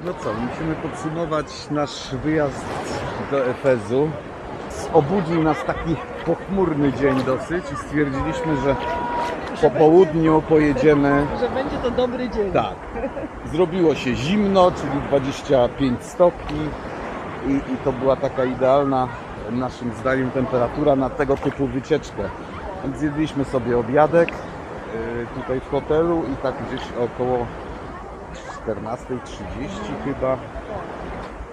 No co, musimy podsumować nasz wyjazd do Efezu. Obudził nas taki pochmurny dzień dosyć i stwierdziliśmy, że po południu pojedziemy. Że będzie to dobry dzień. Tak. Zrobiło się zimno, czyli 25 stopni i, i to była taka idealna naszym zdaniem temperatura na tego typu wycieczkę. Więc zjedliśmy sobie obiadek y, tutaj w hotelu i tak gdzieś około 14.30 chyba.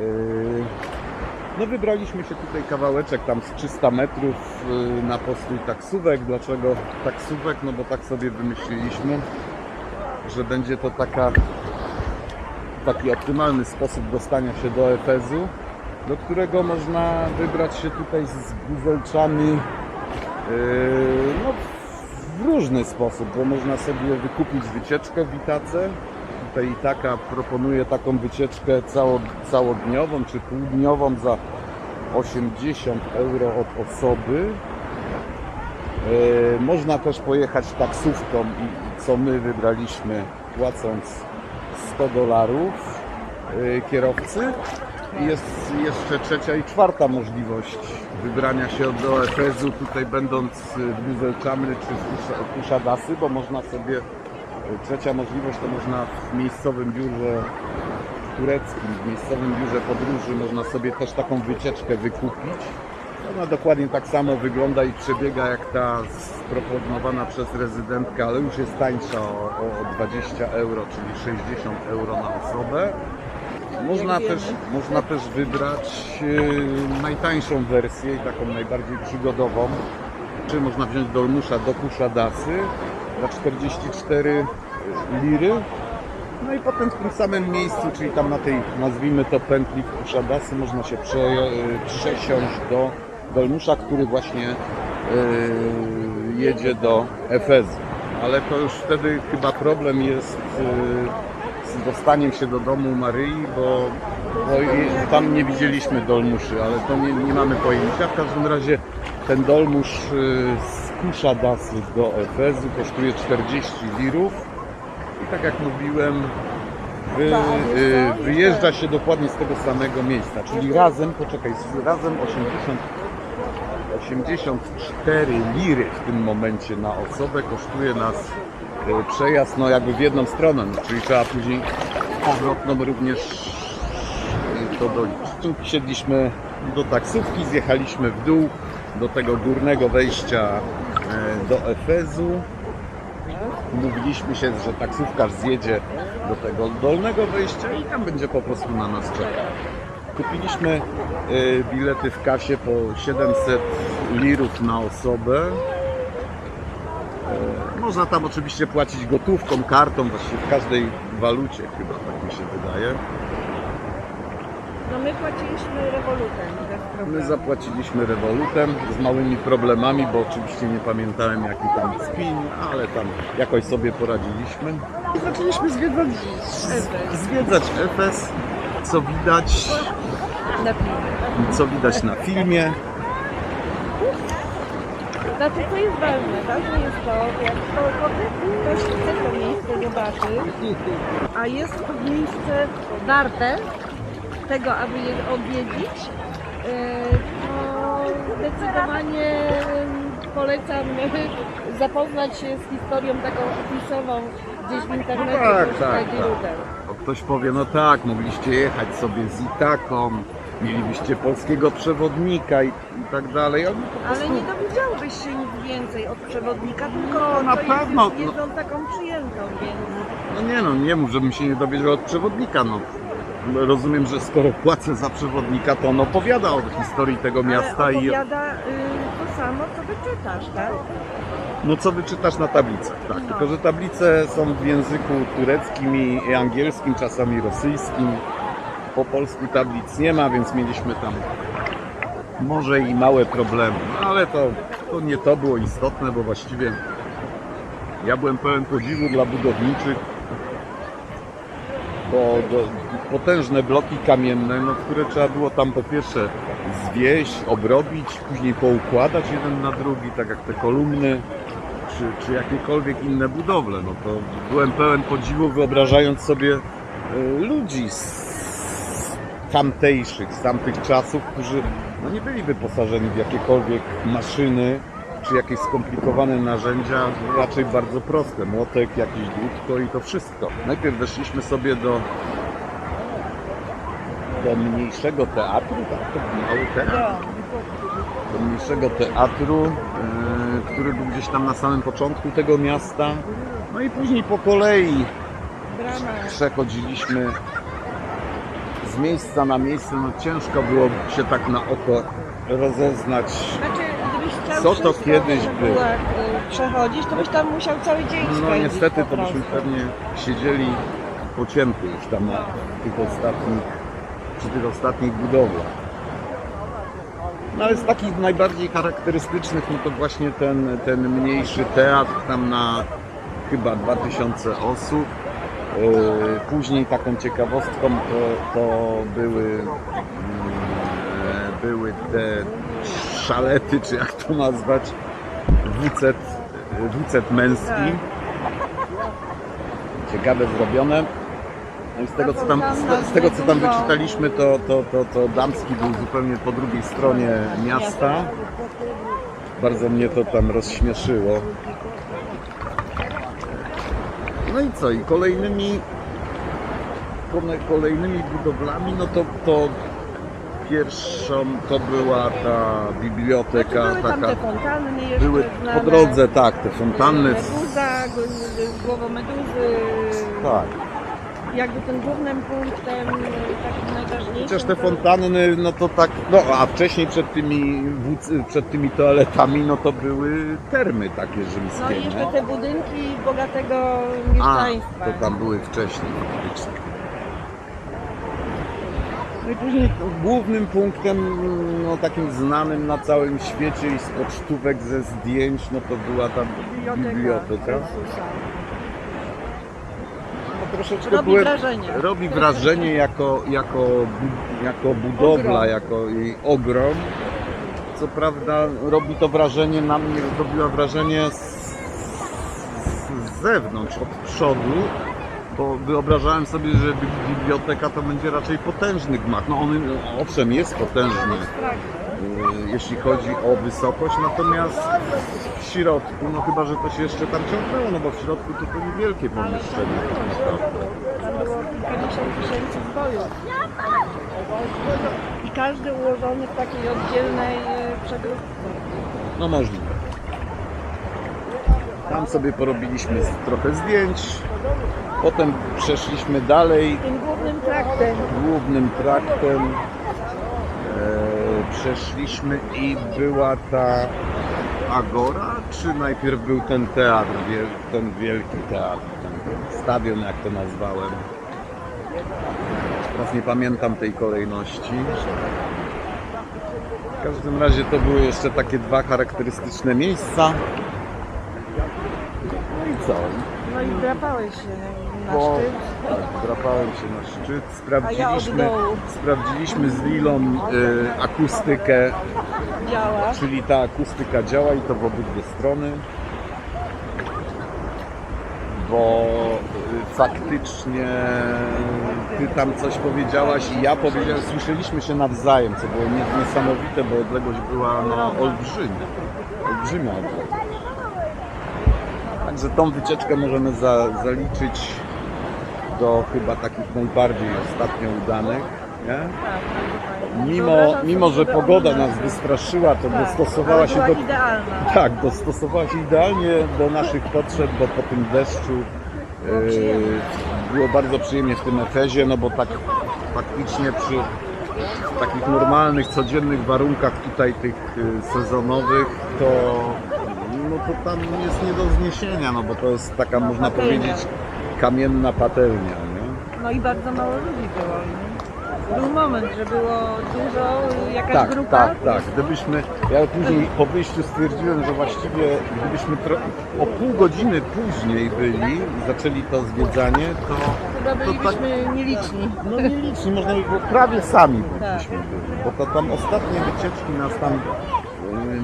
y, No wybraliśmy się tutaj kawałeczek tam z 300 metrów y, na postój taksówek. Dlaczego taksówek? No bo tak sobie wymyśliliśmy, że będzie to taka, taki optymalny sposób dostania się do Efezu, do którego można wybrać się tutaj z buzelczami yy, no, w różny sposób, bo można sobie wykupić wycieczkę w Itace. Tutaj Itaka proponuje taką wycieczkę cało, całodniową czy półdniową za 80 euro od osoby. E, Można też pojechać taksówką i co my wybraliśmy płacąc 100 dolarów e, kierowcy. I jest jeszcze trzecia i czwarta możliwość wybrania się do Efezu, tutaj będąc w Buzelczamry czy w Kusza- Kuszadasy, bo można sobie, trzecia możliwość to można w miejscowym biurze tureckim, w miejscowym biurze podróży można sobie też taką wycieczkę wykupić. Ona dokładnie tak samo wygląda i przebiega jak ta proponowana przez rezydentkę, ale już jest tańsza o, o 20 euro, czyli 60 euro na osobę. Można też, można też wybrać yy, najtańszą wersję i taką najbardziej przygodową. Czy można wziąć dolmusza do Kuszadasy za 44 liry. No i potem w tym samym miejscu, czyli tam na tej, nazwijmy to pętli Kuszadasy, można się prze, y, przesiąść do Dolmusza, który właśnie y, jedzie do Efezu. Ale to już wtedy chyba problem jest y, z dostaniem się do domu Maryi, bo, bo tam nie widzieliśmy dolmuszy, ale to nie, nie mamy pojęcia. W każdym razie ten dolmusz y, z Kuszadasy do Efezu kosztuje 40 lirów. I tak jak mówiłem, wy, Tak, y, wyjeżdża się dokładnie z tego samego miejsca, czyli razem, poczekaj, razem 80, 84 liry w tym momencie na osobę kosztuje nas y, przejazd, no jakby w jedną stronę, no, czyli trzeba później powrotną również y, to doliczyć. Tu siedliśmy do taksówki, zjechaliśmy w dół do tego górnego wejścia do Efezu mówiliśmy się, że taksówkarz zjedzie do tego dolnego wejścia i tam będzie po prostu na nas czekał. Kupiliśmy y, bilety w kasie po 700 lirów na osobę. E, Można tam oczywiście płacić gotówką, kartą, właściwie w każdej walucie chyba, tak mi się wydaje. No my płaciliśmy rewolutem My zapłaciliśmy rewolutem z małymi problemami, bo oczywiście nie pamiętałem jaki tam jest PIN, ale tam jakoś sobie poradziliśmy. I zaczęliśmy zwiedzać, zwiedzać Efes, co widać, Na filmie. co widać na filmie. Znaczy co jest ważne? Ważne jest to, jak to, ktoś chce to miejsce zobaczyć, a jest to miejsce warte tego, aby je odwiedzić, to zdecydowanie polecam zapoznać się z historią taką opisową gdzieś w internecie. tak, już tak, tak. Bo ktoś powie, no tak, mogliście jechać sobie z Itaką, mielibyście polskiego przewodnika i, i tak dalej. ale po Ale prostu- nie dowiedziałbyś się nic więcej od przewodnika, tylko No, na pewno, jest no. wiedzą taką przyjętą, więc... No nie no, nie mów, żebym się nie dowiedział od przewodnika. No, rozumiem, że skoro płacę za przewodnika, to on opowiada o historii tego miasta Ale i opowiada y, to samo, co wyczytasz, tak? no co wyczytasz na tablicach, tak. No. Tylko, że tablice są w języku tureckim i i angielskim, czasami rosyjskim. Po polsku tablic nie ma, więc mieliśmy tam może i małe problemy. No, ale to, to nie to było istotne, bo właściwie ja byłem pełen podziwu dla budowniczych, bo do, potężne bloki kamienne, no, które trzeba było tam po pierwsze zwieść, obrobić, później poukładać jeden na drugi, tak jak te kolumny, czy, czy jakiekolwiek inne budowle. No to byłem pełen podziwu, wyobrażając sobie y, ludzi z tamtejszych, z tamtych czasów, którzy no nie byli wyposażeni w jakiekolwiek maszyny czy jakieś skomplikowane narzędzia, raczej bardzo proste. Młotek, jakiś dłutko i to wszystko. Najpierw weszliśmy sobie do, do mniejszego teatru, tak? Mały teatr do mniejszego teatru, e, który był gdzieś tam na samym początku tego miasta. No i później po kolei przechodziliśmy z miejsca na miejsce. No ciężko było się tak na oko rozeznać. Znaczy, Co to kiedyś było? y, przechodzić, to byś tam musiał cały dzień spędzić. No niestety to byśmy pewnie siedzieli po ciemku już tam na tych ostatnich, przy tych ostatnich budowlach. No ale z takich najbardziej charakterystycznych, no to właśnie ten, ten mniejszy teatr tam na chyba 2000 osób. Yy, Później taką ciekawostką to, to były, mm, były te szalety, czy jak to nazwać, WC, WC męski. Ciekawe zrobione. No i z tego co tam, z, z tego, co tam wyczytaliśmy, to, to, to, to Damski był zupełnie po drugiej stronie miasta. Bardzo mnie to tam rozśmieszyło. No i co? I kolejnymi kole- kolejnymi budowlami, no to, to pierwszą to była ta biblioteka, Były tam taka te fontanny jeszcze były znane. po drodze, tak, te fontanny. Meduza, głowa meduzy. Tak. Jakby tym głównym punktem y, takim najważniejszym. Chociaż te fontanny, no to tak, no a wcześniej przed tymi, przed tymi toaletami, no to były termy takie No i rzymskie, jeszcze te budynki bogatego A, mieszczaństwa. to tam były wcześniej faktycznie. No i później głównym punktem, no takim znanym na całym świecie i z pocztówek ze zdjęć, no to była ta biblioteka. Jezusa. No, troszeczkę Robi były- wrażenie. robi wrażenie jako, jako, jako budowla, Ogrom. jako jej ogrom. Co prawda robi to wrażenie na mnie, robiła wrażenie z, z zewnątrz, od przodu, bo wyobrażałem sobie, że bi- biblioteka to będzie raczej potężny gmach. No on owszem jest potężny, y, jeśli chodzi o wysokość, natomiast w środku, no chyba, że to się jeszcze tam ciągnęło, no bo w środku to to niewielkie pomieszczenie tak naprawdę. Tam było kilkadziesiąt tysięcy zbojów. I każdy ułożony w takiej oddzielnej e, przegrupce. No możliwe. Tam sobie porobiliśmy trochę zdjęć. Potem przeszliśmy dalej Tym głównym traktem głównym traktem. E, przeszliśmy i była ta agora, czy najpierw był ten teatr, wiel, ten wielki teatr, ten stadion jak to nazwałem. Teraz nie pamiętam tej kolejności. W każdym razie to były jeszcze takie dwa charakterystyczne miejsca. No i co? No i drapałeś się na Po- szczyt. Tak, drapałem się na szczyt, A ja sprawdziliśmy, sprawdziliśmy z Lilą y, akustykę, Działa. czyli ta akustyka działa i to w obydwie strony, bo y, faktycznie ty tam coś powiedziałaś i ja powiedziałem, słyszeliśmy się nawzajem, co było nie- niesamowite, bo odległość była no, olbrzymia, olbrzymia odległość. Także tą wycieczkę możemy za, zaliczyć do chyba takich najbardziej ostatnio udanych. Nie? Mimo, mimo, że pogoda nas wystraszyła, to dostosowała się do, tak, dostosowała się idealnie do naszych potrzeb, bo po tym deszczu e, było bardzo przyjemnie w tym Efezie, no bo tak faktycznie przy takich normalnych, codziennych warunkach tutaj tych e, sezonowych, to no to tam jest nie do zniesienia, no bo to jest taka, można patelnia. powiedzieć, kamienna patelnia, nie? No i bardzo mało ludzi było. nie? Był moment, że było dużo, jakaś Tak, grupa. tak, tak. Gdybyśmy, ja później po wyjściu stwierdziłem, że właściwie gdybyśmy o pół godziny później byli i zaczęli to zwiedzanie, to, Chyba tak, bylibyśmy nieliczni. no nieliczni, można by było prawie sami Tak. byśmy byli, bo to tam ostatnie wycieczki nas tam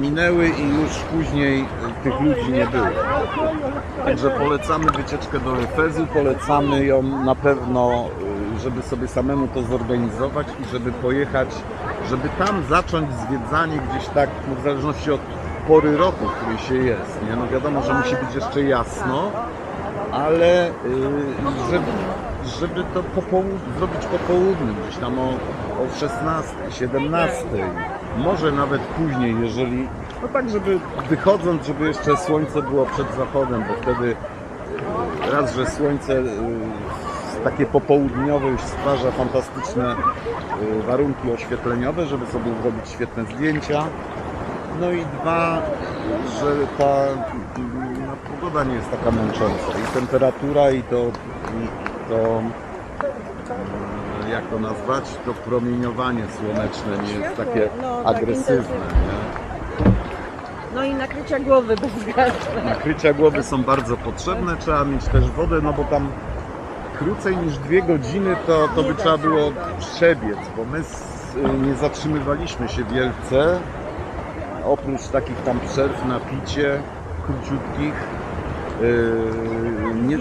minęły i już później e, tych ludzi nie było. Także polecamy wycieczkę do Efezu, polecamy ją na pewno e, żeby sobie samemu to zorganizować i żeby pojechać, żeby tam zacząć zwiedzanie gdzieś tak, no w zależności od pory roku, w której się jest. Nie? No wiadomo, że musi być jeszcze jasno, ale żeby, żeby to zrobić po południu, gdzieś tam o, o 16, 17, może nawet później, jeżeli, no tak, żeby wychodząc, żeby jeszcze słońce było przed zachodem, bo wtedy raz, że słońce y, takie popołudniowe już stwarza fantastyczne y, warunki oświetleniowe, żeby sobie zrobić świetne zdjęcia. No i dwa, że ta mm, no, pogoda nie jest taka męcząca i temperatura i to, i to jak to nazwać, to promieniowanie słoneczne nie jest takie no, tak agresywne. Nie? No i nakrycia głowy bezwzględne. Nakrycia głowy są bardzo potrzebne, trzeba mieć też wodę, no bo tam krócej niż dwie godziny to, to by trzeba było przebiec, bo my s- nie zatrzymywaliśmy się wielce, oprócz takich tam przerw na picie króciutkich. Yy, nie,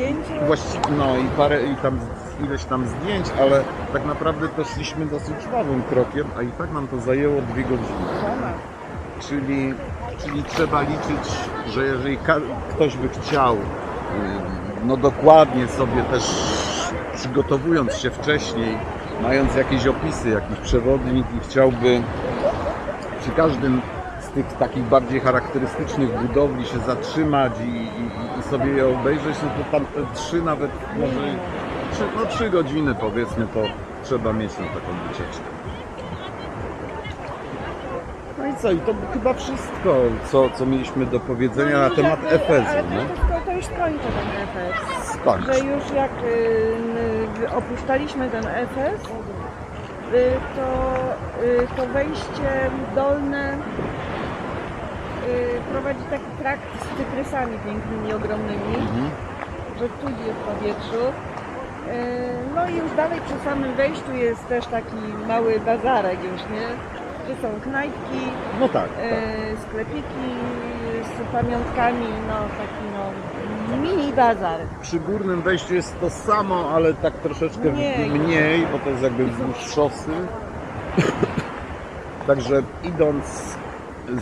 właściwie, no i parę, i tam ileś tam zdjęć, ale tak naprawdę to szliśmy dosyć żwawym krokiem, a i tak nam to zajęło dwie godziny. Czyli, czyli trzeba liczyć, że jeżeli ktoś by chciał, no dokładnie sobie też przygotowując się wcześniej, mając jakieś opisy, jakiś przewodnik i chciałby przy każdym z tych takich bardziej charakterystycznych budowli się zatrzymać i, i, i sobie je obejrzeć, no to tam te trzy nawet może, trzy, no trzy godziny powiedzmy to trzeba mieć na taką wycieczkę. No i co, i to chyba wszystko, co, co mieliśmy do powiedzenia na i temat żeby- Efezu, Ale no. to, to już kończę ten Efes. Skończ. Że już jak y, opuszczaliśmy ten Efes, y, to, y, to wejście dolne y, prowadzi taki trakt z cyprysami pięknymi, ogromnymi, Mhm. że cudzi jest w powietrzu. Y, No i już dalej przy samym wejściu jest też taki mały bazarek już, nie? Gdzie są knajpki, No tak, tak. e, sklepiki z pamiątkami, no taki no mini bazar. Przy górnym wejściu jest to samo, ale tak troszeczkę Mniej. mniej, bo to jest jakby wzdłuż szosy. Także idąc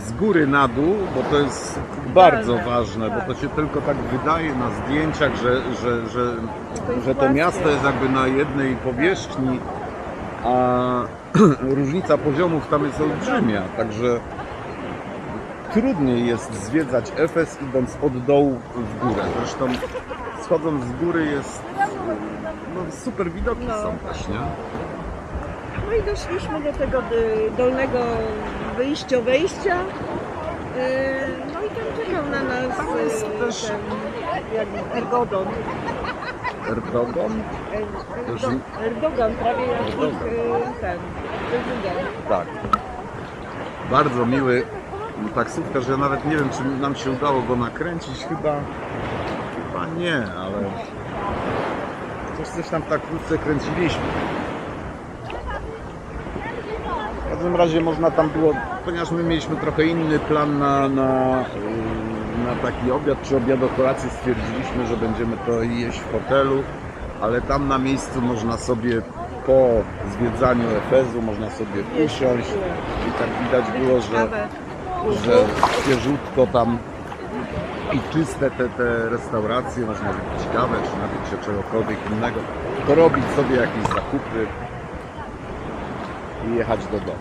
z góry na dół, bo to jest bardzo Ważne, bo tak. to się tylko tak wydaje na zdjęciach, że, że, że, że to miasto jest jakby na jednej powierzchni, a różnica poziomów tam jest olbrzymia, także trudniej jest zwiedzać Efes idąc od dołu w górę. Zresztą schodząc z góry jest no, super widoki No. są też, nie? No i doszliśmy do tego y, dolnego wyjścia, wejścia. Y, No i tam czekał na nas Tam jest y, też- ten jak, Ergodon. Erdogan? Er- To już- Erdo- Erdogan, prawie jak ich Erdogan. y, ten prezydent. Tak. Bardzo miły taksówkarz. Ja nawet nie wiem, czy nam się udało go nakręcić. Chyba, chyba nie, ale coś, coś tam tak wkrótce kręciliśmy. W każdym razie można tam było, ponieważ my mieliśmy trochę inny plan na, na, yy, na taki obiad czy obiad o kolacji, stwierdziliśmy, że będziemy to jeść w hotelu, ale tam na miejscu można sobie po zwiedzaniu Efezu, można sobie usiąść i tak widać było, że, że świeżutko tam i czyste te, te restauracje, można wypić kawę czy napić się czegokolwiek innego, porobić sobie jakieś zakupy i jechać do domu.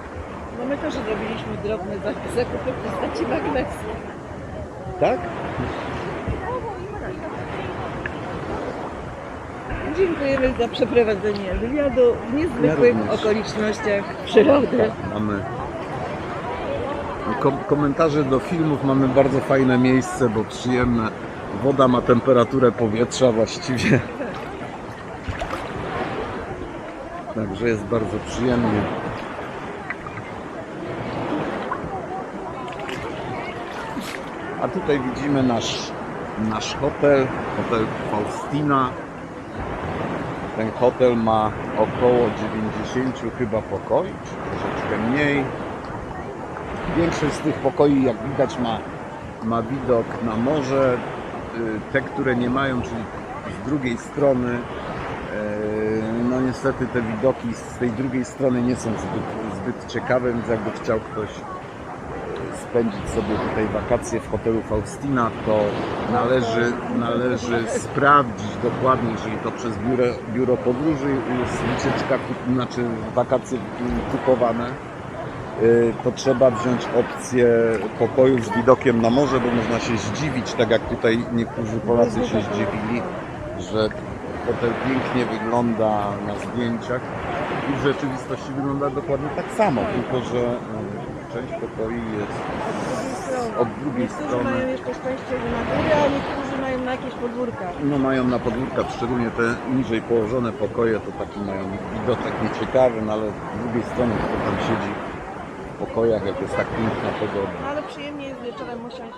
No my też zrobiliśmy drobne zak- zakupy w postaci magnesu. Tak? Dziękujemy za przeprowadzenie wywiadu w niezwykłych również. okolicznościach przyrody. Tak, mamy kom- komentarze do filmów, mamy bardzo fajne miejsce, bo przyjemne. Woda ma temperaturę powietrza właściwie. Także jest bardzo przyjemnie. A tutaj widzimy nasz, nasz hotel, hotel Faustina. Ten hotel ma około 90 chyba pokoi, czy troszeczkę mniej. Większość z tych pokoi, jak widać, ma, ma widok na morze. Y, Te, które nie mają, czyli z drugiej strony, y, no niestety te widoki z tej drugiej strony nie są zbyt, zbyt ciekawe, więc jakby chciał ktoś spędzić sobie tutaj wakacje w hotelu Faustina, to należy, należy sprawdzić dokładnie, jeżeli to przez biuro, biuro podróży jest wycieczka, znaczy wakacje kupowane, y, to trzeba wziąć opcję pokoju z widokiem na morze, bo można się zdziwić, tak jak tutaj niektórzy Polacy się zdziwili, że hotel pięknie wygląda na zdjęciach i w rzeczywistości wygląda dokładnie tak samo, tylko że y, część pokoi jest od drugiej Niektórzy strony. mają jeszcze szczęście, że na górę, a niektórzy mają na jakieś podwórka. No mają na podwórkach, szczególnie te niżej położone pokoje, to taki mają widoczek nieciekawy, no ale z drugiej strony kto tam siedzi w pokojach, jak jest tak piękna pogoda. No ale przyjemnie jest wieczorem usiąść